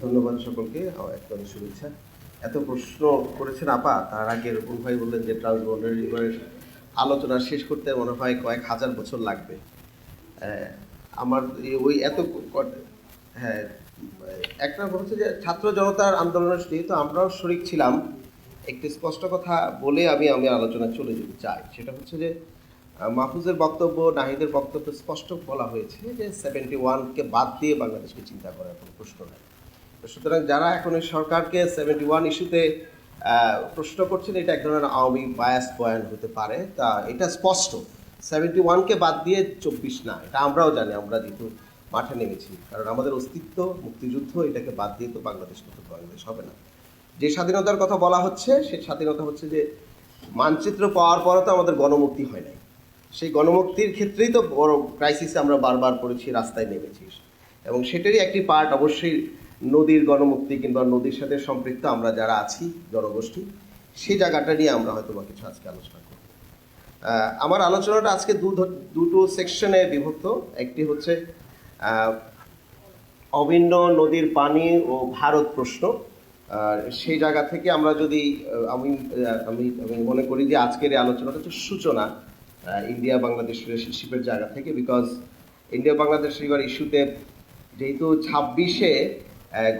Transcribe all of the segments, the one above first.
ধন্যবাদ সকলকে। একটা শুভেচ্ছা। এত প্রশ্ন করেছেন আপা, তার আগে রূপন ভাই বললেন যে ট্রান্সবন্ডারি রিভারের আলোচনা শেষ করতে মনে হয় কয়েক হাজার বছর লাগবে। আমার ওই এত হ্যাঁ একটা হচ্ছে যে ছাত্র জনতার আন্দোলনের যেহেতু আমরাও শরিক ছিলাম, একটি স্পষ্ট কথা বলে আমি আমি আলোচনা চলে যেতে চাই। সেটা হচ্ছে যে মাহফুজের বক্তব্য, নাহিদের বক্তব্য স্পষ্ট বলা হয়েছে যে সেভেন্টি ওয়ানকে বাদ দিয়ে বাংলাদেশকে চিন্তা করার কোনো প্রশ্ন নেই। সুতরাং যারা এখন এই সরকারকে সেভেন্টি ওয়ান ইস্যুতে প্রশ্ন করছেন, এটা এক ধরনের আওয়ামী বায়াস বয়ান হতে পারে। তা এটা স্পষ্ট। সেভেন্টি ওয়ানকে বাদ দিয়ে চব্বিশ না, এটা আমরাও জানি, আমরা যেহেতু মাঠে নেমেছি। কারণ আমাদের অস্তিত্ব, মুক্তিযুদ্ধ, এটাকে বাদ দিয়ে তো বাংলাদেশ নতুন বাংলাদেশ হবে না। যে স্বাধীনতার কথা বলা হচ্ছে সেই স্বাধীনতা হচ্ছে যে মানচিত্র পাওয়ার পরও তো আমাদের গণমুক্তি হয় নাই। সেই গণমুক্তির ক্ষেত্রেই তো বড় ক্রাইসিসে আমরা বারবার পড়েছি রাস্তায় নেমেছি। এবং সেটারই একটি পার্ট অবশ্যই নদীর গণমুক্তি কিংবা নদীর সাথে সম্পৃক্ত আমরা যারা আছি, জনগোষ্ঠী, সেই জায়গাটা নিয়ে আমরা হয়তো বা কিছু আজকে আলোচনা করব। আমার আলোচনাটা আজকে দুটো সেকশনে বিভক্ত। একটি হচ্ছে অভিন্ন নদীর পানি ও ভারত প্রশ্ন। আর সেই জায়গা থেকে আমরা যদি আমি আমি আমি মনে করি যে আজকের এই আলোচনাটা হচ্ছে সূচনা ইন্ডিয়া বাংলাদেশ রিলেশনশিপের জায়গা থেকে বিকজ ইন্ডিয়া বাংলাদেশ রিভার ইস্যুতে যেহেতু ছাব্বিশে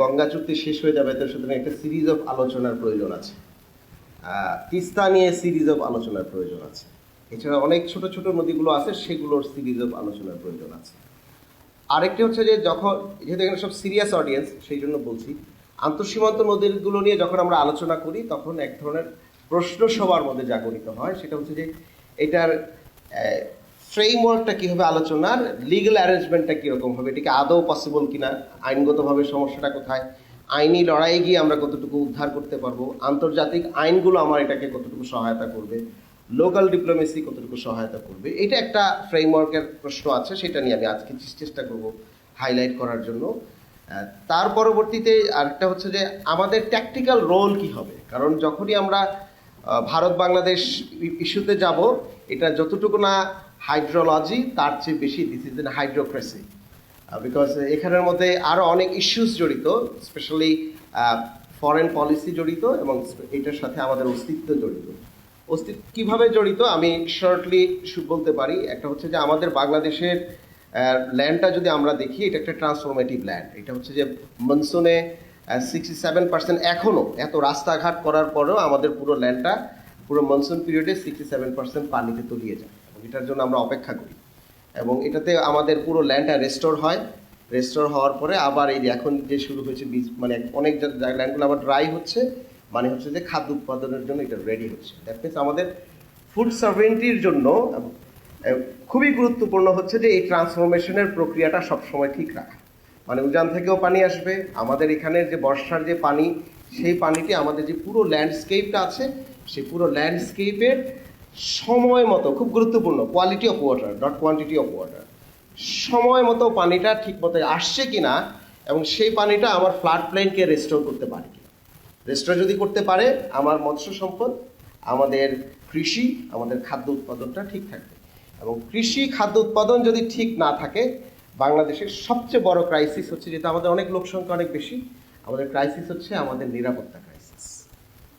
গঙ্গা চুক্তি শেষ হয়ে যাবে, তো সুতরাং একটা সিরিজ অফ আলোচনার প্রয়োজন আছে। তিস্তা নিয়ে সিরিজ অফ আলোচনার প্রয়োজন আছে। এছাড়া অনেক ছোট ছোট নদীগুলো আছে, সেগুলোর সিরিজ অফ আলোচনার প্রয়োজন আছে। আরেকটি হচ্ছে যে যখন, যেহেতু এখানে সব সিরিয়াস অডিয়েন্স সেই জন্য বলছি, আন্তঃসীমান্ত নদীগুলো নিয়ে যখন আমরা আলোচনা করি, তখন এক ধরনের প্রশ্ন সবার মধ্যে জাগরিত হয়। সেটা হচ্ছে যে এটার ফ্রেমওয়ার্কটা কী হবে আলোচনার লিগ্যাল অ্যারেঞ্জমেন্টটা কীরকম হবে? এটাকে আদৌ পসিবল কিনা? আইনগতভাবে সমস্যাটা কোথায়? আইনি লড়াই গিয়ে আমরা কতটুকু উদ্ধার করতে পারব? আন্তর্জাতিক আইনগুলো আমার এটাকে কতটুকু সহায়তা করবে? লোকাল ডিপ্লোমেসি কতটুকু সহায়তা করবে? এটা একটা ফ্রেমওয়ার্কের প্রশ্ন আছে, সেটা নিয়ে আমি আজকে চেষ্টা করব হাইলাইট করার জন্য। তার পরবর্তীতে আরেকটা হচ্ছে যে আমাদের ট্যাকটিক্যাল রোল কি হবে? কারণ যখনই আমরা ভারত বাংলাদেশ ইস্যুতে যাব, এটা যতটুকু না হাইড্রোলজি, তার চেয়ে বেশি this is an hydrocracy because এখানের মধ্যে আরও অনেক ইস্যুস জড়িত স্পেশালি ফরেন পলিসি জড়িত এবং এটার সাথে আমাদের অস্তিত্ব জড়িত। অস্তিত্ব কীভাবে জড়িত? আমি শর্টলি বলতে পারি, একটা হচ্ছে যে আমাদের বাংলাদেশের ল্যান্ডটা যদি আমরা দেখি, এটা একটা ট্রান্সফরমেটিভ ল্যান্ড এটা হচ্ছে যে মনসুনে সিক্সটি সেভেন পার্সেন্ট এখনও এত রাস্তাঘাট করার পরেও আমাদের পুরো ল্যান্ডটা পুরো মনসুন পিরিয়ডে সিক্সটি সেভেন পার্সেন্ট পানিতে তলিয়ে যায়। এটার জন্য আমরা অপেক্ষা করি। এবং এটাতে আমাদের পুরো ল্যান্ডটা রেস্টোর হয়। রেস্টোর হওয়ার পরে আবার এই এখন যে শুরু হয়েছে বীজ মানে অনেক ল্যান্ডগুলো আবার ড্রাই হচ্ছে মানে হচ্ছে যে খাদ্য উৎপাদনের জন্য এটা রেডি হচ্ছে। দ্যাট মিনস আমাদের ফুড সার্ভেন্টির জন্য খুবই গুরুত্বপূর্ণ হচ্ছে যে এই ট্রান্সফরমেশনের প্রক্রিয়াটা সবসময় ঠিক রাখা। মানে উজান থেকেও পানি আসবে, আমাদের এখানের যে বর্ষার যে পানি, সেই পানিটি আমাদের যে পুরো ল্যান্ডস্কেপটা আছে, সেই পুরো ল্যান্ডস্কেপের সময় মতো, খুব গুরুত্বপূর্ণ quality of water not quantity of water সময় মতো পানিটা ঠিক মতো আসছে কি না এবং সেই পানিটা আমার ফ্লাড প্লেনকে রেস্টোর করতে পারে কিনা। রেস্টোর যদি করতে পারে, আমার মৎস্য সম্পদ, আমাদের কৃষি, আমাদের খাদ্য উৎপাদনটা ঠিক থাকবে। এবং কৃষি, খাদ্য উৎপাদন যদি ঠিক না থাকে, বাংলাদেশের সবচেয়ে বড় ক্রাইসিস হচ্ছে যেটা আমাদের অনেক লোক সংখ্যা অনেক বেশি, আমাদের ক্রাইসিস হচ্ছে আমাদের নিরাপত্তা ক্রাইসিস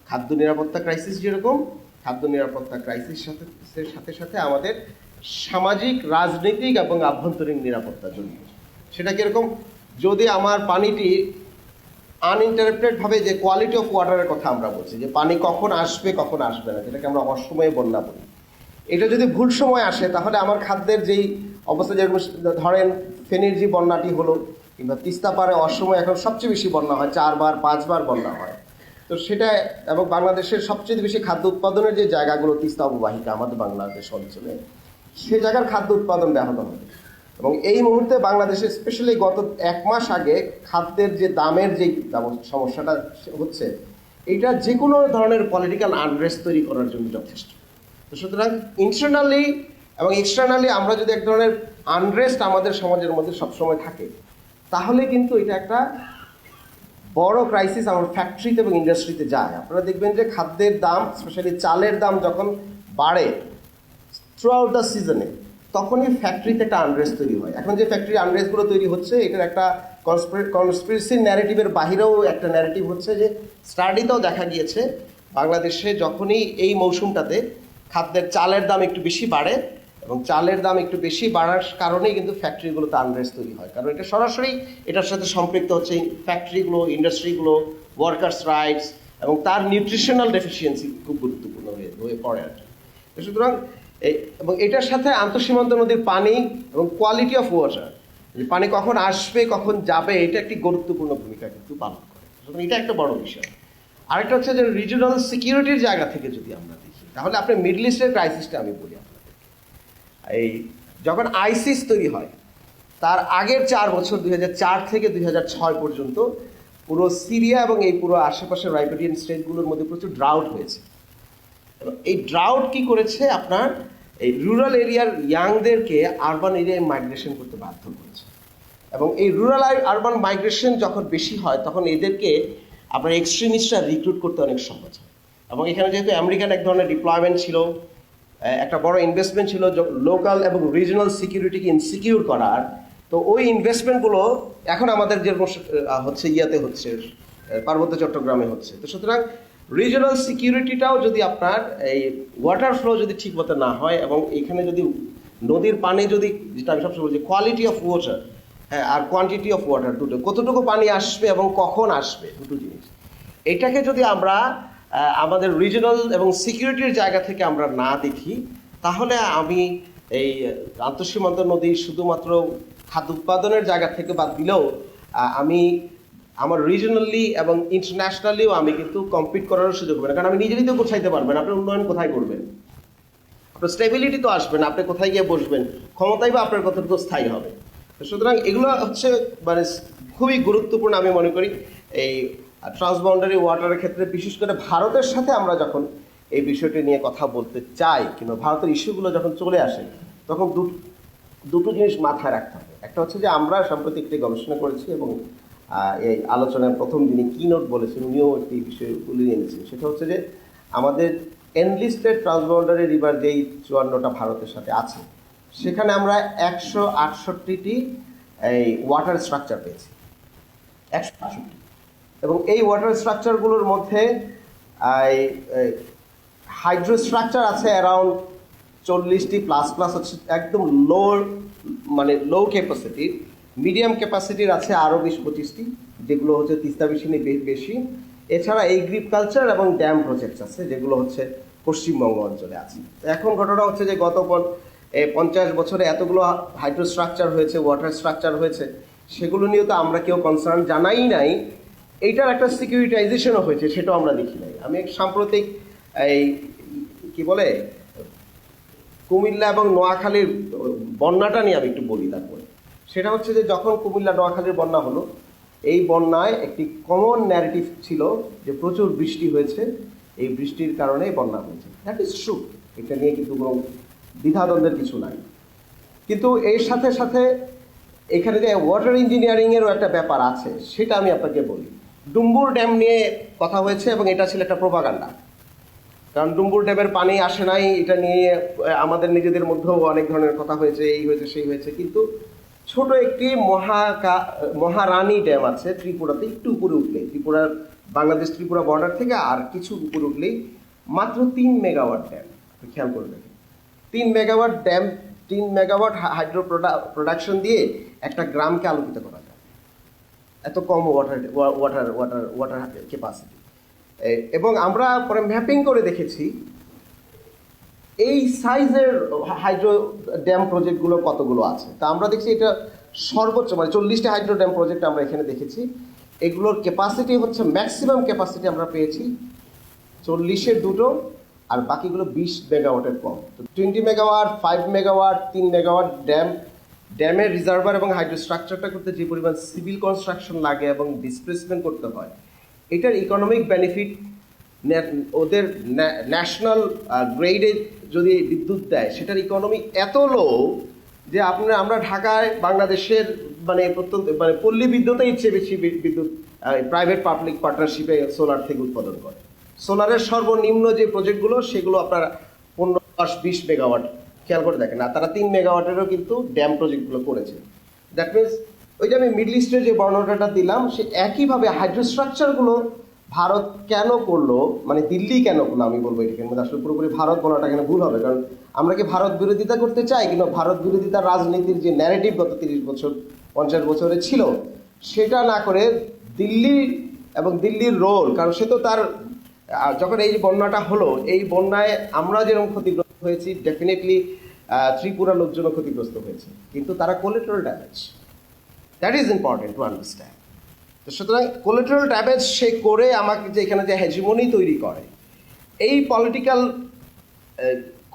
খাদ্য নিরাপত্তা ক্রাইসিস যেরকম খাদ্য নিরাপত্তা ক্রাইসিস সাথে সাথে সাথে আমাদের সামাজিক, রাজনৈতিক এবং আভ্যন্তরীণ নিরাপত্তা জড়িত সেটা কীরকম? যদি আমার পানিটি আনইন্টারাপ্টেড ভাবে যে কোয়ালিটি অফ ওয়াটারের কথা আমরা বলছি, যে পানি কখন আসবে কখন আসবে না যেটাকে আমরা অসময়ে বন্যা বলি। এটা যদি ভুল সময় আসে, তাহলে আমার খাদ্যের যেই অবস্থা যেরকম ধরেন, ফেনীর যে বন্যাটি হলো, কিংবা তিস্তা পারে অসময়ে এখন সবচেয়ে বেশি বন্যা হয়, চারবার, পাঁচবার বন্যা হয় তো সেটা এবং বাংলাদেশের সবচেয়ে বেশি খাদ্য উৎপাদনের যে জায়গাগুলো, তিস্তা অববাহিকা আমাদের বাংলাদেশ অঞ্চলে, সে জায়গার খাদ্য উৎপাদন ব্যাহত হবে। এবং এই মুহূর্তে বাংলাদেশে স্পেশালি গত এক মাস আগে খাদ্যের যে দামের যে সমস্যাটা হচ্ছে, এটা যে কোনো ধরনের পলিটিক্যাল আনরেস্ট তৈরি করার জন্য যথেষ্ট। সুতরাং ইন্টারনালি এবং এক্সটার্নালি আমরা যদি এক ধরনের আনরেস্ট আমাদের সমাজের মধ্যে সবসময় থাকে, তাহলে কিন্তু এটা একটা বড় ক্রাইসিস আমার ফ্যাক্টরিতে এবং ইন্ডাস্ট্রিতে যায়। আপনারা দেখবেন যে খাদ্যের দাম স্পেশালি চালের দাম যখন বাড়ে থ্রু আউট দ্য সিজনে তখনই ফ্যাক্টরিতে একটা আনরেস্ট তৈরি হয়। এখন যে ফ্যাক্টরি আনরেস্টগুলো তৈরি হচ্ছে, এটার একটা কনস্পিরেসি ন্যারেটিভের বাহিরেও একটা ন্যারেটিভ হচ্ছে যে স্টাডিতেও দেখা গিয়েছে, বাংলাদেশে যখনই এই মৌসুমটাতে খাদ্যের চালের দাম একটু বেশি বাড়ে এবং চালের দাম একটু বেশি বাড়ার কারণেই কিন্তু ফ্যাক্টরিগুলোতে আনরেস্ট তৈরি হয়। কারণ এটা সরাসরি এটার সাথে সম্পৃক্ত হচ্ছে ফ্যাক্টরিগুলো ইন্ডাস্ট্রিগুলো ওয়ার্কার্স রাইটস এবং তার নিউট্রিশনাল ডেফিসিয়েন্সি খুব গুরুত্বপূর্ণ হয়ে হয়ে পড়ে আর কি। সুতরাং এবং এটার সাথে আন্তঃসীমান্ত নদীর পানি এবং কোয়ালিটি অফ ওয়াটার পানি কখন আসবে, কখন যাবে, এটা একটি গুরুত্বপূর্ণ ভূমিকা কিন্তু পালন করে। সুতরাং এটা একটা বড় বিষয়। আরেকটা হচ্ছে যে রিজিনাল সিকিউরিটির জায়গা থেকে যদি আমরা দেখি, তাহলে আপনি মিডল ইস্টের ক্রাইসিসটা আমি বলি। এই যখন আইসিস তৈরি হয়, তার আগের চার বছর, দুই হাজার চার থেকে দুই হাজার ছয় পর্যন্ত পুরো সিরিয়া এবং এই পুরো আশেপাশের রাইবেরিয়ান স্টেটগুলোর মধ্যে প্রচুর ড্রাউট হয়েছে। এবং এই ড্রাউট কি করেছে? আপনার এই রুরাল এরিয়ার ইয়াংদেরকে আরবান এরিয়ায় মাইগ্রেশন করতে বাধ্য করেছে। এবং এই রুরাল আরবান মাইগ্রেশন যখন বেশি হয়, তখন এদেরকে আপনার এক্সট্রিমিস্টরা রিক্রুট করতে অনেক সহজ হয়। এবং এখানে যেহেতু আমেরিকান এক ধরনের ডিপ্লয়মেন্ট ছিল একটা বড় ইনভেস্টমেন্ট ছিল লোকাল এবং রিজনাল সিকিউরিটিকে ইনসিকিউর করার তো ওই ইনভেস্টমেন্টগুলো এখন আমাদের যেরকম হচ্ছে ইয়াতে হচ্ছে পার্বত্য চট্টগ্রামে হচ্ছে। তো সুতরাং রিজনাল সিকিউরিটিটাও যদি আপনার এই ওয়াটার ফ্লো যদি ঠিক মতো না হয় এবং এখানে যদি নদীর পানি যদি, যেটা আমি সবসময় বলছি কোয়ালিটি অফ ওয়াটার হ্যাঁ আর কোয়ান্টিটি অফ ওয়াটার দুটো, কতটুকু পানি আসবে এবং কখন আসবে দুটো জিনিস। এটাকে যদি আমরা আমাদের রিজনাল এবং সিকিউরিটির জায়গা থেকে আমরা না দেখি, তাহলে আমি এই আন্তঃসীমান্ত নদী শুধুমাত্র খাদ্য উৎপাদনের জায়গা থেকে বাদ দিলেও আমি আমার রিজনালি এবং ইন্টারন্যাশনালিও আমি কিন্তু কম্পিট করার সুযোগ হবে না। কারণ আমি নিজেরই তো গোছাইতে পারবেন আপনার উন্নয়ন কোথায় করবেন? আপনার স্টেবিলিটি তো আসবে না, আপনি কোথায় গিয়ে বসবেন? ক্ষমতাই বা আপনার কতটুকু স্থায়ী হবে। তো সুতরাং এগুলো হচ্ছে মানে খুবই গুরুত্বপূর্ণ আমি মনে করি। এই ট্রান্সবাউন্ডারি ওয়াটারের ক্ষেত্রে বিশেষ করে ভারতের সাথে আমরা যখন এই বিষয়টি নিয়ে কথা বলতে চাই কিংবা ভারতের ইস্যুগুলো যখন চলে আসে, তখন দুটো জিনিস মাথায় রাখতে হবে। একটা হচ্ছে যে আমরা সম্প্রতি একটি গবেষণা করেছি এবং এই আলোচনার প্রথম দিনে কি নোট বলেছেন, উনিও একটি বিষয় তুলে এনেছেন। সেটা হচ্ছে যে আমাদের এনলিস্টেড ট্রান্সবাউন্ডারি রিভার যেই চুয়ান্নটা ভারতের সাথে আছে, সেখানে আমরা একশো আটষট্টিটি এই ওয়াটার স্ট্রাকচার পেয়েছি। একশো আটষট্টি। এবং এই ওয়াটার স্ট্রাকচারগুলোর মধ্যে হাইড্রো স্ট্রাকচার আছে অ্যারাউন্ড চল্লিশটি প্লাস প্লাস হচ্ছে একদম লো মানে লো ক্যাপাসিটির মিডিয়াম ক্যাপাসিটির আছে আরও বিশ পঁচিশটি, যেগুলো হচ্ছে তিস্তা বেশিনি বেশি। এছাড়া এই গ্রিপ কালচার এবং ড্যাম প্রজেক্টস আছে, যেগুলো হচ্ছে পশ্চিমবঙ্গ অঞ্চলে আছে। এখন ঘটনা হচ্ছে যে গত পঞ্চাশ বছরে এতগুলো হাইড্রো স্ট্রাকচার হয়েছে ওয়াটার স্ট্রাকচার হয়েছে, সেগুলো নিয়েও তো আমরা কেউ কনসার্ন জানাই নাই। এইটার একটা সিকিউরিটাইজেশনও হয়েছে, সেটাও আমরা দেখি নাই। আমি সাম্প্রতিক এই কি বলে, কুমিল্লা এবং নোয়াখালীর বন্যাটা নিয়ে আমি একটু বলি তারপরে। সেটা হচ্ছে যে যখন কুমিল্লা, নোয়াখালীর বন্যা হলো, এই বন্যায় একটি কমন ন্যারেটিভ ছিল যে প্রচুর বৃষ্টি হয়েছে, এই বৃষ্টির কারণে বন্যা হয়েছে। দ্যাট ইজ ট্রু এটা নিয়ে কিন্তু কোনো দ্বিধাদ্বন্দ্বের কিছু নাই। কিন্তু এর সাথে সাথে এখানে যে ওয়াটার ইঞ্জিনিয়ারিংয়েরও একটা ব্যাপার আছে, সেটা আমি আপনাকে বলি। ডুম্বুর ড্যাম নিয়ে কথা হয়েছে এবং এটা ছিল একটা প্রোপাগান্ডা। কারণ ডুম্বুর ড্যামের পানি আসে নাই, এটা নিয়ে আমাদের নিজেদের মধ্যেও অনেক ধরনের কথা হয়েছে, এই হয়েছে, সেই হয়েছে। কিন্তু ছোট একটি মহাকা মহারানী ড্যাম আছে ত্রিপুরাতে, একটু উপরে উঠলে ত্রিপুরার বাংলাদেশ ত্রিপুরা বর্ডার থেকে আর কিছু উপরে উঠলেই মাত্র তিন মেগাওয়াট ড্যাম খেয়াল করে দেখেন। তিন মেগাওয়াট ড্যাম তিন মেগাওয়াট হাইড্রো প্রোডাকশন দিয়ে একটা গ্রামকে আলোকিত করা এত কম water water water water capacity এবং আমরা পরে ম্যাপিং করে দেখেছি, এই সাইজের হাইড্রো ড্যাম প্রজেক্টগুলো কতগুলো আছে? তা আমরা দেখছি এটা সর্বোচ্চ মানে চল্লিশটা হাইড্রো ড্যাম প্রজেক্ট আমরা এখানে দেখেছি। এগুলোর ক্যাপাসিটি হচ্ছে ম্যাক্সিমাম ক্যাপাসিটি আমরা পেয়েছি চল্লিশের দুটো, আর বাকিগুলো বিশ মেগাওয়াটের কম। তো টোয়েন্টি মেগাওয়াট ফাইভ মেগাওয়াট তিন মেগাওয়াট ড্যাম ড্যামের রিজার্ভার এবং হাইড্রো স্ট্রাকচারটা করতে যে পরিমাণ সিভিল কনস্ট্রাকশন লাগে এবং ডিসপ্লেসমেন্ট করতে হয়, এটার ইকোনমিক বেনিফিট ওদের ন্যাশনাল গ্রেডে যদি বিদ্যুৎ দেয়, সেটার ইকোনমি এত লো যে আপনার আমরা ঢাকায় বাংলাদেশের মানে প্রত্যন্ত মানে পল্লী বিদ্যুতের ইচ্ছে বেশি বিদ্যুৎ প্রাইভেট পাবলিক পার্টনারশিপে সোলার থেকে উৎপাদন করে। সোলারের সর্বনিম্ন যে প্রজেক্টগুলো সেগুলো আপনার পনেরো দশ বিশ মেগাওয়াট খেয়াল করে দেখেন। আর তারা তিন মেগাওয়াটেরও কিন্তু ড্যাম প্রজেক্টগুলো করেছে। দ্যাট মিনস ওই যে আমি মিডল ইস্টের যে বর্ণনাটা দিলাম, সে একইভাবে হাইড্রোস্ট্রাকচারগুলো ভারত কেন করল মানে দিল্লি কেন করল, আমি বলব এটাকে। মধ্যে আসলে পুরোপুরি ভারত বলাটা এখানে ভুল হবে, কারণ আমরা কি ভারত বিরোধিতা করতে চাই? কিন্তু ভারত বিরোধিতার রাজনীতির যে ন্যারেটিভ গত তিরিশ বছর, পঞ্চাশ বছরে ছিল, সেটা না করে দিল্লি এবং দিল্লির রোল কারণ সে তো তার যখন এই বন্যাটা হলো, এই বন্যায় আমরা যেরকম ক্ষতিগ্রস্ত হয়েছি ডেফিনেটলি ত্রিপুরা লোকজনও ক্ষতিগ্রস্ত হয়েছে। কিন্তু তারা collateral damage that is important to understand তো সুতরাং কোলেটারাল ড্যামেজ সে করে আমাকে যে এখানে যে হেজিমনি তৈরি করে, এই পলিটিক্যাল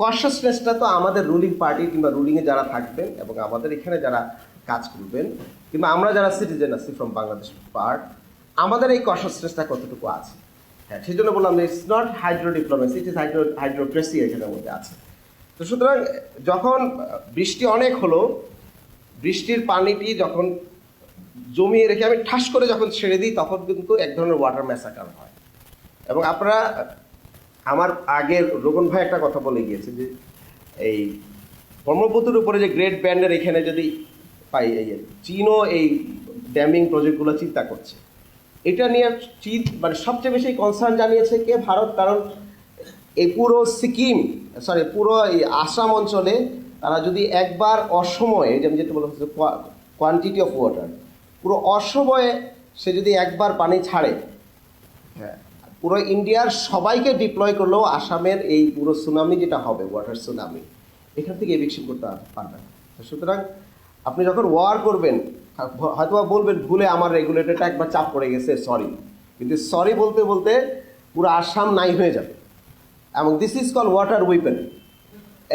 কনসিয়াসনেসটা তো আমাদের রুলিং পার্টি কিংবা রুলিংয়ে যারা থাকবেন এবং আমাদের এখানে যারা কাজ করবেন, কিংবা আমরা যারা সিটিজেন আছি ফ্রম বাংলাদেশ পার্ট আমাদের এই কনসিয়াসনেসটা কতটুকু আছে? হ্যাঁ সেই জন্য বললাম it's not hydro diplomacy it is hydro hydrocracy এখানের মধ্যে আছে। তো সুতরাং, যখন বৃষ্টি অনেক হলো, বৃষ্টির পানিটি যখন জমিয়ে রেখে আমি ঠাস করে যখন ছেড়ে দিই, তখন কিন্তু এক ধরনের ওয়াটার ম্যাসাকার হয়। এবং আপনারা, আমার আগের রোগন ভাই একটা কথা বলে গিয়েছে যে, এই ব্রহ্মপুত্রের উপরে যে গ্রেট ব্যান্ডের এখানে যদি পাই চীনও এই ড্যামিং প্রজেক্টগুলো চিন্তা করছে। এটা নিয়ে চীন মানে সবচেয়ে বেশি কনসার্ন জানিয়েছে কে? ভারত, কারণ এই পুরো সিকিম সরি পুরো এই আসাম অঞ্চলে তারা যদি একবার অসময়ে যেমন যেটা বলা হচ্ছে কোয়ান্টিটি অফ ওয়াটার পুরো অসময়ে সে যদি একবার পানি ছাড়ে হ্যাঁ পুরো ইন্ডিয়ার সবাইকে ডিপ্লয় করলেও আসামের এই পুরো সুনামি যেটা হবে ওয়াটার সুনামি এখান থেকে এভিকশন করতে পারবে না। তো সুতরাং আপনি যখন ওয়ার করবেন হয়তো বা বলবেন ভুলে আমার রেগুলেটরটা একবার চাপ পড়ে গেছে সরি কিন্তু সরি বলতে বলতে পুরো আসাম নাই হয়ে যাবে। এবং this is call water weapon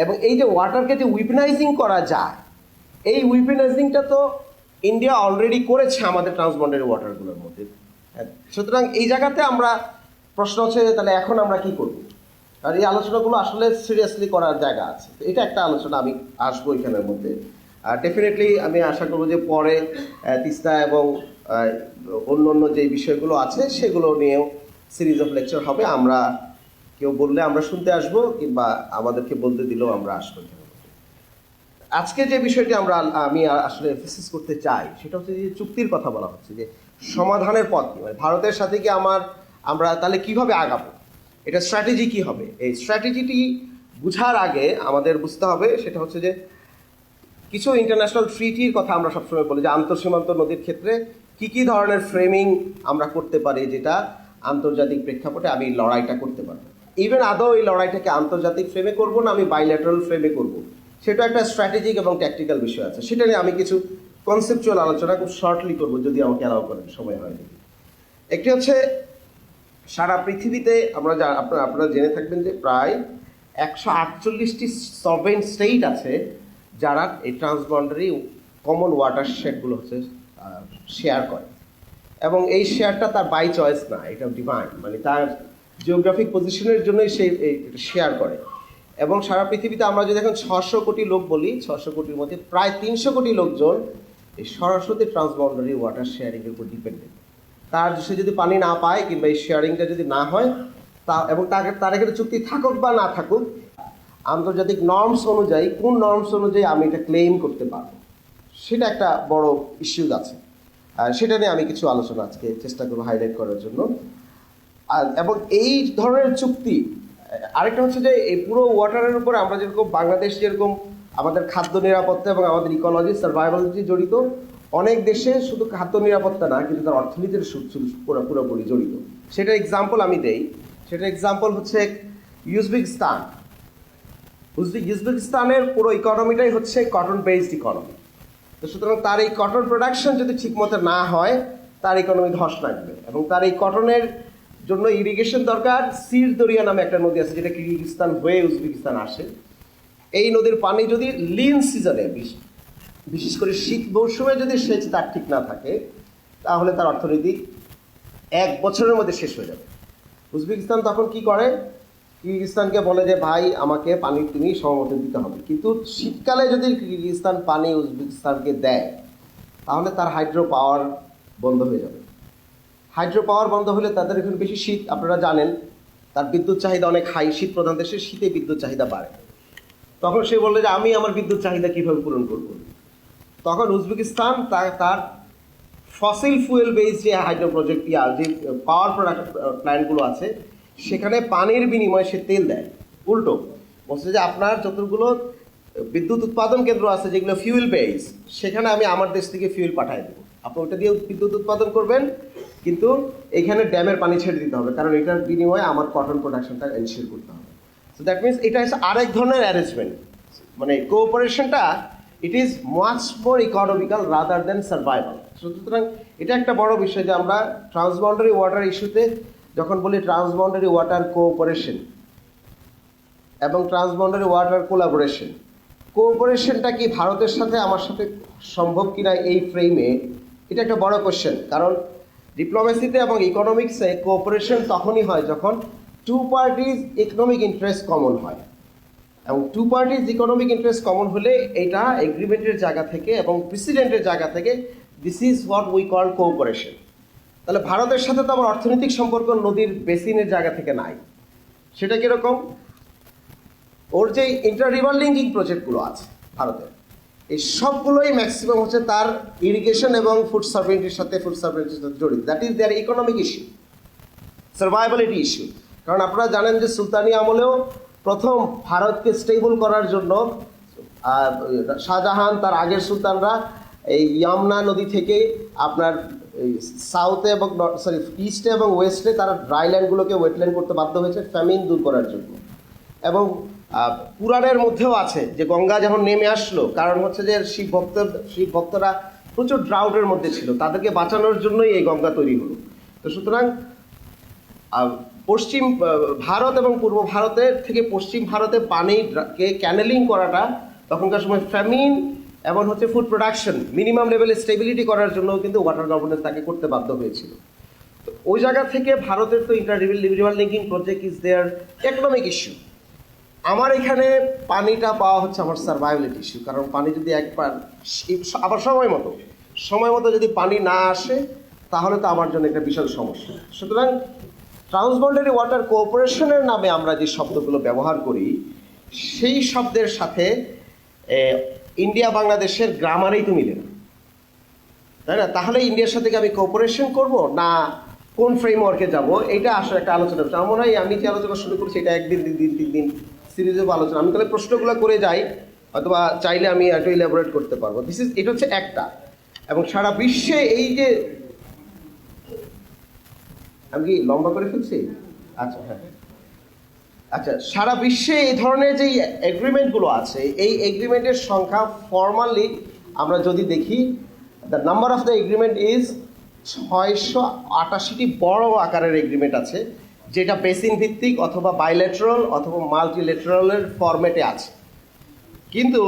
এবং এই যে ওয়াটারকে যে উইপেনাইজিং করা যায় এই উইপেনাইজিংটা তো ইন্ডিয়া অলরেডি করেছে আমাদের ট্রান্সবন্ডের ওয়াটারগুলোর মধ্যে। হ্যাঁ, সুতরাং এই জায়গাতে আমরা প্রশ্ন হচ্ছে তাহলে এখন আমরা কি করব? আর এই আলোচনাগুলো আসলে সিরিয়াসলি করার জায়গা আছে। এটা একটা আলোচনা আমি আসব এখানের মধ্যে। আর ডেফিনেটলি আমি আশা করব যে পরে তিস্তা এবং অন্য অন্য যে বিষয়গুলো আছে, সেগুলো নিয়েও সিরিজ অফ লেকচার হবে। আমরা কেউ বললে আমরা শুনতে আসব, কিংবা আমাদেরকে বলতে দিলেও আমরা আসব আজকে যে বিষয়টি আমরা, আমি আসলে এফিসিস করতে চাই, সেটা হচ্ছে যে চুক্তির কথা বলা হচ্ছে, যে সমাধানের পথ কি? মানে ভারতের সাথে কি আমার, আমরা তাহলে কীভাবে আগাবো? এটা স্ট্র্যাটেজি কি হবে? এই স্ট্র্যাটেজিটি বুঝার আগে আমাদের বুঝতে হবে, সেটা হচ্ছে যে কিছু ইন্টারন্যাশনাল ট্রিটির কথা আমরা সবসময় বলি, যে আন্তঃসীমান্ত নদীর ক্ষেত্রে কি কি ধরনের ফ্রেমিং আমরা করতে পারি যেটা আন্তর্জাতিক প্রেক্ষাপটে আমি লড়াইটা করতে পারব। ইভেন আদৌ এই লড়াইটাকে আন্তর্জাতিক ফ্রেমে করব না, আমি বাইল্যাটারাল ফ্রেমে করব? সেটা একটা স্ট্র্যাটেজিক এবং ট্যাকটিক্যাল বিষয় আছে। সেটা নিয়ে আমি কিছু কনসেপচুয়াল আলোচনা খুব শর্টলি করব, যদি আমাকে অ্যালাউ করেন, সময় হয়। যদি একটি হচ্ছে, সারা পৃথিবীতে আমরা যা, আপনারা আপনারা জেনে থাকবেন যে প্রায় একশো আটচল্লিশটি সভেন স্টেট আছে যারা এই ট্রান্সবন্ডারি কমন ওয়াটার শেডগুলো হচ্ছে শেয়ার করে। এবং এই শেয়ারটা তার বাই চয়েস না, এটা ডিমান্ড মানে তার জিওগ্রাফিক পজিশনের জন্যই সে শেয়ার করে। এবং সারা পৃথিবীতে আমরা যদি এখন ছশো কোটি লোক বলি, ছশো কোটির মধ্যে প্রায় তিনশো কোটি লোকজন এই সরাসরি ট্রান্সবাউন্ডারি ওয়াটার শেয়ারিংয়ের উপর ডিপেন্ডেন্ট তার সে যদি পানি না পায় কিংবা এই শেয়ারিংটা যদি না হয়, তা এবং তাকে তার এখানে চুক্তি থাকুক বা না থাকুক আন্তর্জাতিক নর্মস অনুযায়ী কোন নর্মস অনুযায়ী আমি এটা ক্লেম করতে পারব? সেটা একটা বড় ইস্যুজ আছে। সেটা নিয়ে আমি কিছু আলোচনা আজকে চেষ্টা করব হাইলাইট করার জন্য। এবং এই ধরনের চুক্তি আরেকটা হচ্ছে যে এই পুরো ওয়াটারের উপরে আমরা যেরকম বাংলাদেশ যেরকম আমাদের খাদ্য নিরাপত্তা এবং আমাদের ইকোলজি সার্ভাইভালজি জড়িত, অনেক দেশে শুধু খাদ্য নিরাপত্তা না, কিন্তু তার অর্থনীতির পুরো, পুরোপুরি জড়িত। সেটার এক্সাম্পল আমি দেই। সেটার এক্সাম্পল হচ্ছে ইউজবেকিস্তান উজবেক ইউজবেকিস্তানের পুরো ইকোনমিটাই হচ্ছে কটন বেসড ইকোনমি তো সুতরাং তার এই কটন প্রোডাকশন যদি ঠিকমতো না হয়, তার ইকোনমি ধস লাগবে। এবং তার এই কটনের জন্য ইরিগেশন দরকার, সির দরিয়া নামে একটা নদী আছে, যেটা কিরগিজস্তান হয়ে উজবেকিস্তান আসে। এই নদীর পানি যদি লিন সিজনে বিশেষ করে শীত মৌসুমে যদি সেচ তার ঠিক না থাকে, তাহলে তার অর্থনীতি এক বছরের মধ্যে শেষ হয়ে যাবে। উজবেকিস্তান তখন কি করে? কিরগিজস্তানকে বলে যে, ভাই, আমাকে পানি তুমি সমমত দিতে হবে। কিন্তু শীতকালে যদি কিরগিজস্তান পানি উজবেকিস্তানকে দেয়, তাহলে তার হাইড্রো পাওয়ার বন্ধ হয়ে যাবে। হাইড্রো পাওয়ার বন্ধ হলে তাদের এখানে বেশি শীত। আপনারা জানেন, তার বিদ্যুৎ চাহিদা অনেক হাই। শীত প্রধান দেশে শীতে বিদ্যুৎ চাহিদা বাড়ে। তখন সে বলল যে, আমি আমার বিদ্যুৎ চাহিদা কীভাবে পূরণ করব? তখন উজবেকিস্তান তার তার ফসিল ফুয়েল বেস যে হাইড্রো প্রজেক্ট ইয়া যে পাওয়ার প্রোডাক্ট প্ল্যান্টগুলো আছে সেখানে পানির বিনিময়ে সে তেল দেয়। উল্টো, বলছে যে আপনার যতগুলো বিদ্যুৎ উৎপাদন কেন্দ্র আছে, যেগুলো ফিউল বেস সেখানে আমি আমার দেশ থেকে ফিউল পাঠাই দেবো। আপনি ওটা দিয়ে বিদ্যুৎ উৎপাদন করবেন, কিন্তু এখানে ড্যামের পানি ছেড়ে দিতে হবে, কারণ এটার বিনিময়ে আমার কটন প্রোডাকশনটা এনশিওর করতে হবে। সো দ্যাট মিনস এটা হচ্ছে আরেক ধরনের অ্যারেঞ্জমেন্ট মানে কোঅপারেশনটা it is much more economical rather than survival সুতরাং এটা একটা বড় বিষয় যে আমরা ট্রান্সবাউন্ডারি ওয়াটার ইস্যুতে যখন বলি ট্রান্সবাউন্ডারি ওয়াটার কোঅপারেশন এবং ট্রান্সবাউন্ডারি ওয়াটার কোলাবোরেশন, কোঅপারেশনটা কি ভারতের সাথে আমার সাথে সম্ভব কিনা এই ফ্রেমে এটা একটা বড় কোশ্চেন কারণ ডিপ্লোমেসিতে এবং ইকোনমিক্সে কোঅপারেশন তখনই হয় যখন two parties economic interest common হয়। এবং two parties economic interest common হলে এটা এগ্রিমেন্টের জায়গা থেকে এবং প্রেসিডেন্টের জায়গা থেকে this is what we call cooperation তাহলে ভারতের সাথে তো আমার অর্থনৈতিক সম্পর্ক নদীর বেসিনের জায়গা থেকে নাই। সেটা কীরকম? ওর যে ইন্টার রিভার লিঙ্কিং প্রজেক্টগুলো আছে ভারতের, এই সবগুলোই ম্যাক্সিমাম হচ্ছে তার ইরিগেশন এবং ফুড সার্ভেন্টির সাথে ফুড সার্ভেন্টির সাথে জড়িত। That is their economic issue survivality issue কারণ আপনারা জানেন যে সুলতানি আমলেও প্রথম ভারতকে স্টেবল করার জন্য শাহজাহান তার আগের সুলতানরা এই ইয়ামনা নদী থেকে আপনার সাউথে এবং সরি ইস্টে এবং ওয়েস্টে তারা ড্রাইল্যান্ডগুলোকে ওয়েটল্যান্ড করতে বাধ্য হয়েছে ফ্যামিন দূর করার জন্য। এবং পুরাণের মধ্যেও আছে যে গঙ্গা যখন নেমে আসলো, কারণ হচ্ছে যে শিব ভক্ত, শিব ভক্তরা প্রচুর ড্রাউটের মধ্যে ছিল, তাদেরকে বাঁচানোর জন্যই এই গঙ্গা তৈরি হলো। তো সুতরাং পশ্চিম ভারত এবং পূর্ব ভারতের থেকে পশ্চিম ভারতে পানিকে ক্যানেলিং করাটা তখনকার সময় ফ্যামিন এবং হচ্ছে ফুড প্রোডাকশন মিনিমাম লেভেলে স্টেবিলিটি করার জন্য কিন্তু ওয়াটার গভর্নেন্স তাকে করতে বাধ্য হয়েছিল। তো ওই জায়গা থেকে ভারতের তো inter river linking project is their economic issue আমার এখানে পানিটা পাওয়া হচ্ছে আমার সার্ভাইভালিটি ইস্যু কারণ পানি যদি একবার আবার সময় মতো সময় মতো যদি পানি না আসে, তাহলে তো আমার জন্য একটা বিশাল সমস্যা। সুতরাং ট্রান্সবাউন্ডারি ওয়াটার কোঅপারেশনের নামে আমরা যে শব্দগুলো ব্যবহার করি, সেই শব্দের সাথে ইন্ডিয়া, বাংলাদেশের গ্রামারেই তো মিলে না তাই না? তাহলে ইন্ডিয়ার সাথে আমি কোঅপারেশন করব না কোন ফ্রেমওয়ার্কে যাব? এটা আসলে একটা আলোচনা হচ্ছে। আমার মনে হয় আমি যে আলোচনা শুরু করছি, এটা একদিন, দুই দিন, তিন দিন সিরিজে আলোচনা। আমি তাহলে প্রশ্নগুলো করে যাই অথবা চাইলে আমি একটু ইলাবোরেট করতে পারব। দিস ইজ এটা হচ্ছে একটা। এবং সারা বিশ্বে এই যে, আমি কি লম্বা করে ফেলছি? আচ্ছা হ্যাঁ। আচ্ছা সারা বিশ্বে এই ধরনের যে এগ্রিমেন্টগুলো আছে, এই এগ্রিমেন্টের সংখ্যা ফর্মালি আমরা যদি দেখি the number of the agreement is ছয়শো আটাশিটি বড় আকারের এগ্রিমেন্ট আছে, যেটা বেসিন ভিত্তিক অথবা বাইলেটারাল অথবা মাল্টিলেটারালের ফরম্যাটে আছে। কিন্তু,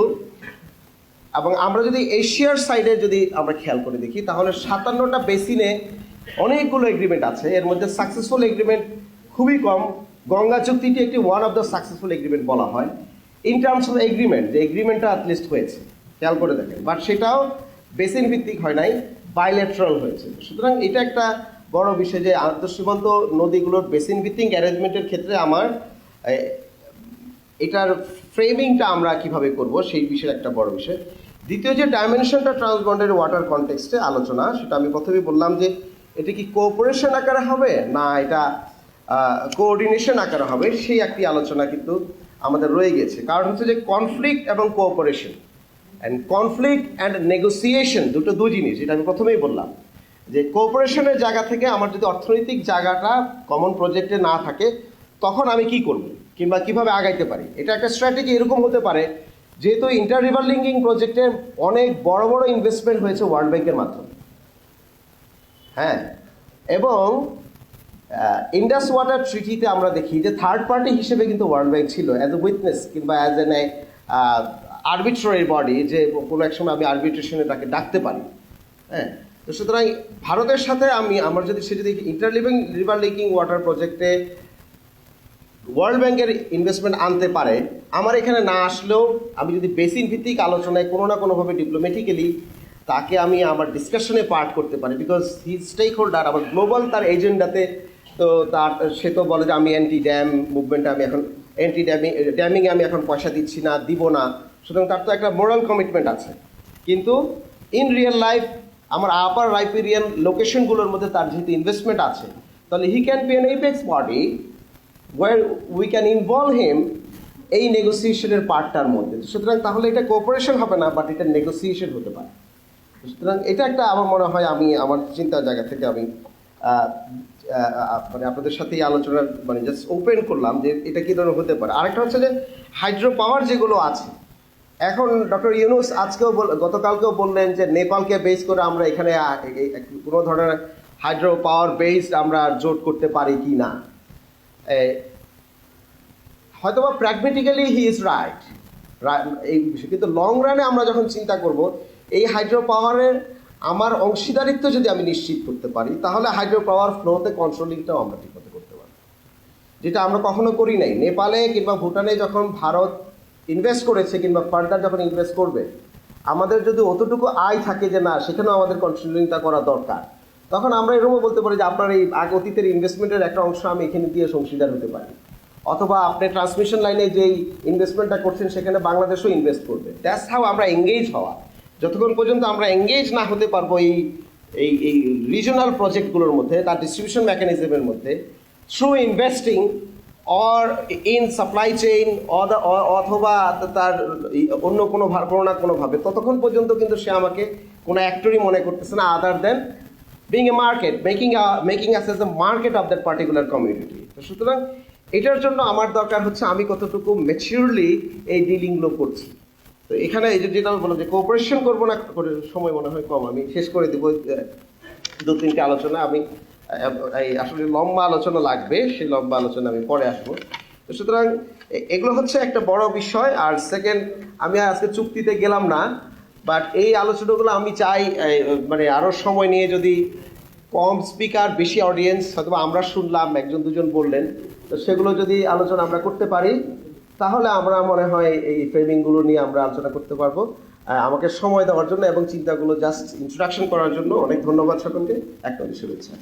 এবং আমরা যদি এশিয়ার সাইডে যদি আমরা খেয়াল করে দেখি, তাহলে সাতান্নটা বেসিনে অনেকগুলো এগ্রিমেন্ট আছে, এর মধ্যে সাকসেসফুল এগ্রিমেন্ট খুবই কম গঙ্গা চুক্তিটি একটি one of the successful agreement বলা হয়। ইন টার্মস অফ এগ্রিমেন্ট যে এগ্রিমেন্টটা অ্যাটলিস্ট হয়েছে, খেয়াল করে দেখেন। বাট সেটাও বেসিন ভিত্তিক হয় নাই বাইলেটারাল হয়েছে। সুতরাং এটা একটা বড় বিষয় যে আন্তঃসীমান্ত নদীগুলোর বেসিন ভিত্তিক অ্যারেঞ্জমেন্টের ক্ষেত্রে আমার এটার ফ্রেমিংটা আমরা কীভাবে করব সেই বিষয়ের একটা বড় বিষয়। দ্বিতীয় যে ডাইমেনশনটা ট্রান্সবন্ডের ওয়াটার কনটেক্সটে আলোচনা, সেটা আমি প্রথমেই বললাম যে এটা কি কোঅপারেশন আকারে হবে? না, এটা কোঅর্ডিনেশন আকারে হবে, সেই একটি আলোচনা কিন্তু আমাদের রয়ে গেছে। কারণ হচ্ছে যে কনফ্লিক্ট এবং cooperation and conflict and negotiation দুটো দু জিনিস এটা আমি প্রথমেই বললাম, যে কোঅপারেশনের জায়গা থেকে আমার যদি অর্থনৈতিক জায়গাটা কমন প্রজেক্টে না থাকে, তখন আমি কি করব কিংবা কীভাবে আগাইতে পারি? এটা একটা স্ট্র্যাটেজি এরকম হতে পারে, যেহেতু ইন্টার রিভার লিঙ্কিং প্রজেক্টে অনেক বড় বড় ইনভেস্টমেন্ট হয়েছে ওয়ার্ল্ড ব্যাংকের মাধ্যমে। হ্যাঁ এবং ইন্ডাস ওয়াটার ট্রিটিতে আমরা দেখি যে থার্ড পার্টি হিসেবে কিন্তু ওয়ার্ল্ড ব্যাংক ছিল অ্যাজ এ উইটনেস কিংবা অ্যাজ এন আরবিট্রারি বডি যে কোনো এক সময় আমি আরবিট্রেশনে তাকে ডাকতে পারি। হ্যাঁ? তো সুতরাং ভারতের সাথে আমি, আমার যদি সে যদি ইন্টারলিভিং রিভার লিঙ্কিং ওয়াটার প্রজেক্টে ওয়ার্ল্ড ব্যাংকের ইনভেস্টমেন্ট আনতে পারে, আমার এখানে না আসলেও আমি যদি বেসিন ভিত্তিক আলোচনায় কোনো না কোনোভাবে ডিপ্লোম্যাটিক্যালি তাকে আমি আমার ডিসকাশনে পার্ট করতে পারি বিকজ হি স্টেক হোল্ডার আমার গ্লোবাল তার এজেন্ডাতে তো তার, সে তো বলে যে আমি অ্যান্টি ড্যাম মুভমেন্টে আমি এখন অ্যান্টি ড্যামিং ড্যামিংয়ে আমি এখন পয়সা দিচ্ছি না, দিব না। সুতরাং তার তো একটা মোরাল কমিটমেন্ট আছে। কিন্তু ইন রিয়েল লাইফ আমার আপার রাইপেরিয়ান লোকেশনগুলোর মধ্যে তার যেহেতু ইনভেস্টমেন্ট আছে, তাহলে he can be an apex party where we can involve him এই নেগোসিয়েশনের পার্টটার মধ্যে। সুতরাং তাহলে এটা কোঅপারেশন হবে না বাট এটা নেগোসিয়েশন হতে পারে। সুতরাং এটা একটা আমার মনে হয় আমি, আমার চিন্তার জায়গা থেকে আমি মানে আপনাদের সাথে এই আলোচনা মানে জাস্ট ওপেন করলাম যে এটা কী ধরনের হতে পারে। আরেকটা হচ্ছে যে হাইড্রো পাওয়ার যেগুলো আছে, এখন ডক্টর ইউনুস আজকেও গতকালকেও বললেন যে নেপালকে বেস করে আমরা এখানে কোনো ধরনের হাইড্রো পাওয়ার বেসড আমরা জোট করতে পারি কি না। হয়তোবা প্র্যাগমেটিক্যালি হি ইজ রাইট এই বিষয়ে, কিন্তু লং রানে আমরা যখন চিন্তা করব, এই হাইড্রো পাওয়ারের আমার অংশীদারিত্ব যদি আমি নিশ্চিত করতে পারি, তাহলে হাইড্রো পাওয়ার ফ্লোতে কন্ট্রোলিংটাও আমরা ঠিক মতো করতে পারি যেটা আমরা কখনো করি নাই। নেপালে কিংবা ভুটানে যখন ভারত ইনভেস্ট করেছে কিংবা ফার্দার যখন ইনভেস্ট করবে, আমাদের যদি অতটুকু আয় থাকে যে না, সেখানেও আমাদের কন্ট্রোলিংটা করা দরকার। তখন আমরা এরকমও বলতে পারি যে আপনার এই অতীতের ইনভেস্টমেন্টের একটা অংশ আমি এখানে দিয়ে অংশীদার হতে পারি। অথবা আপনি ট্রান্সমিশন লাইনে যেই ইনভেস্টমেন্টটা করছেন, সেখানে বাংলাদেশও ইনভেস্ট করবে। দ্যাটস হাউ আমরা এঙ্গেজ হওয়া। যতক্ষণ পর্যন্ত আমরা এঙ্গেজ না হতে পারব এই এই এই রিজনাল প্রজেক্টগুলোর মধ্যে, তার ডিস্ট্রিবিউশন মেকানিজমের মধ্যে through investing or in supply chain অথবা তার অন্য কোনো কোনো না কোনোভাবে, ততক্ষণ পর্যন্ত কিন্তু সে আমাকে কোনো অ্যাক্টরই মনে করতেছে না other than being a market making making us as the market of that particular community তো সুতরাং এটার জন্য আমার দরকার হচ্ছে আমি কতটুকু ম্যাচিউরলি এই ডিলিংগুলো করছি। তো এখানে এই যেটা আমি বললাম যে কোঅপারেশন করব না, করে সময় মনে হয় কম। আমি শেষ করে দেবো দু, তিনটে আলোচনা। আমি এই আসলে লম্বা আলোচনা লাগবে সেই লম্বা আলোচনা আমি পরে আসব। তো সুতরাং এগুলো হচ্ছে একটা বড় বিষয়। আর সেকেন্ড আমি আজকে চুক্তিতে গেলাম না বাট এই আলোচনাগুলো আমি চাই মানে আরও সময় নিয়ে যদি কম স্পিকার বেশি অডিয়েন্স অথবা আমরা শুনলাম, একজন, দুজন বললেন। তো সেগুলো যদি আলোচনা আমরা করতে পারি তাহলে আমরা মনে হয় এই ফ্রেমিংগুলো নিয়ে আমরা আলোচনা করতে পারব। আমাকে সময় দেওয়ার জন্য এবং চিন্তাগুলো জাস্ট ইন্ট্রোডাকশন করার জন্য অনেক ধন্যবাদ সকলকে। একটা শুভেচ্ছা।